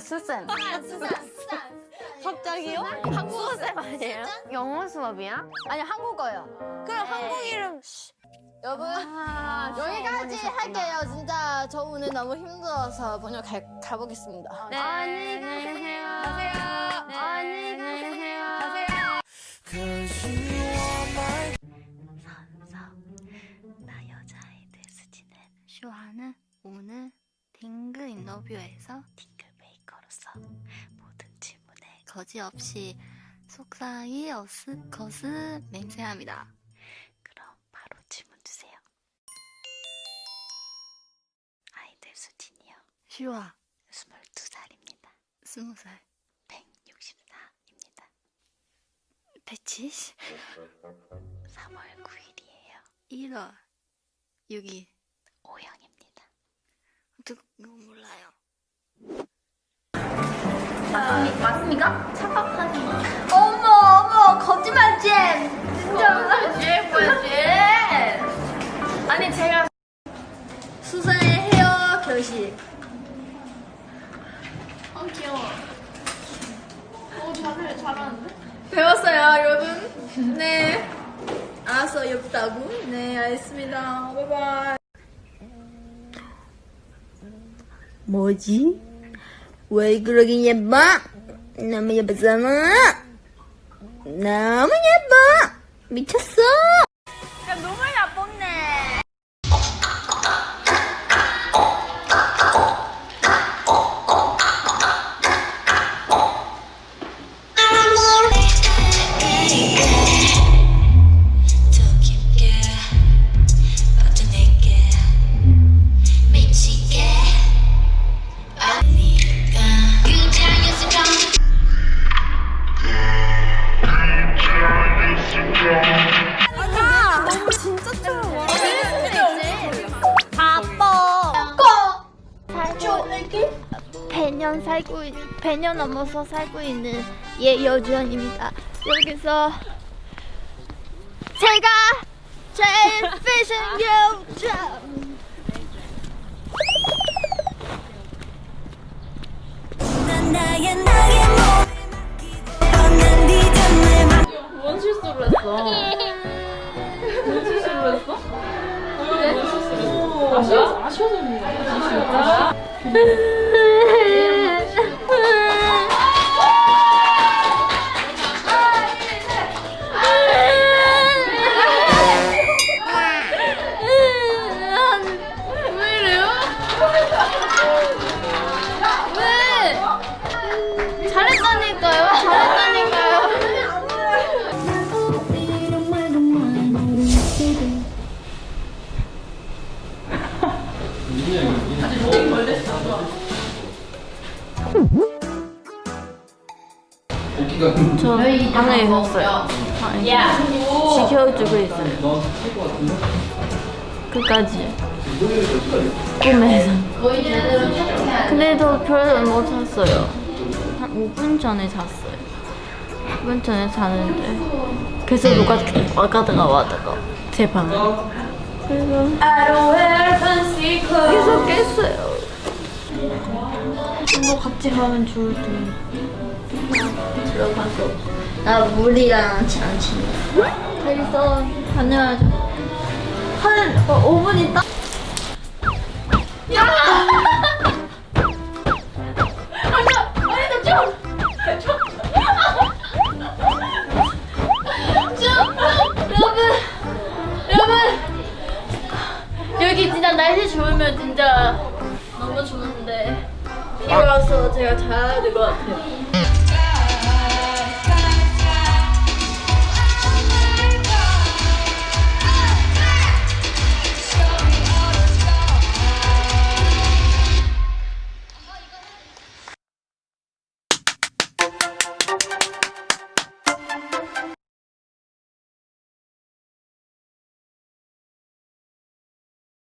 수쌤. 갑자기요? 한국어 쌤 아니에요? 영어 수업이야? 아니 한국어요. 그럼 한국 이름. 여러분 아, 여기까지 할게요. 진짜 저 오늘 너무 힘들어서 번역 가, 가보겠습니다. 네. 안녕히 가세요. 가세요. 네. 안녕히 가세요. 가세요. 인터뷰에서 딩글 메이커로서 모든 질문에 거지없이 어스 것을 맹세합니다. 그럼 바로 질문 주세요. 아이들 수진이요. 슈아 22살입니다. 20살 164입니다. 170 3월 9일이에요. 1월 6일 오형입니다. 어떻게 몰라요. 맞습니까? 착각하지 마. 어머 어머 거짓말쟁. 진짜 쟤 뭐야 쟤. 아니 제가 수사의 헤어 교실. 어 귀여워. 어 잘해 잘하는데? 배웠어요 여러분. 네. 알았어 예쁘다고? 네 알겠습니다. 바이바이. 뭐지? 왜 그러긴 예뻐? 너무 예쁘잖아. 너무 예뻐. 미쳤어. 년 살고 있, 배년 넘어서 살고 있는 예여주연입니다. 여기서 제가 제일 패션 리듬을 맡왜 저 방에 있었어요. 지켜주고 있어요. 끝까지. 꿈에서. 근데도 별로 못 잤어요. 한 5분 전에 잤어요. 5분 전에 자는데 계속 누가 와가다가 와다가 제 방에. 그래서 깼어요. 뭐 같이 가면 좋을 텐데. 들어가서 나 물이랑 안 친해. 그래서 다녀야죠. 한 어, 5분 있다. 여러분, 여기 진짜 날씨 좋으면 진짜 너무 좋은데 비 와서 제가 자야 될 것 같아요.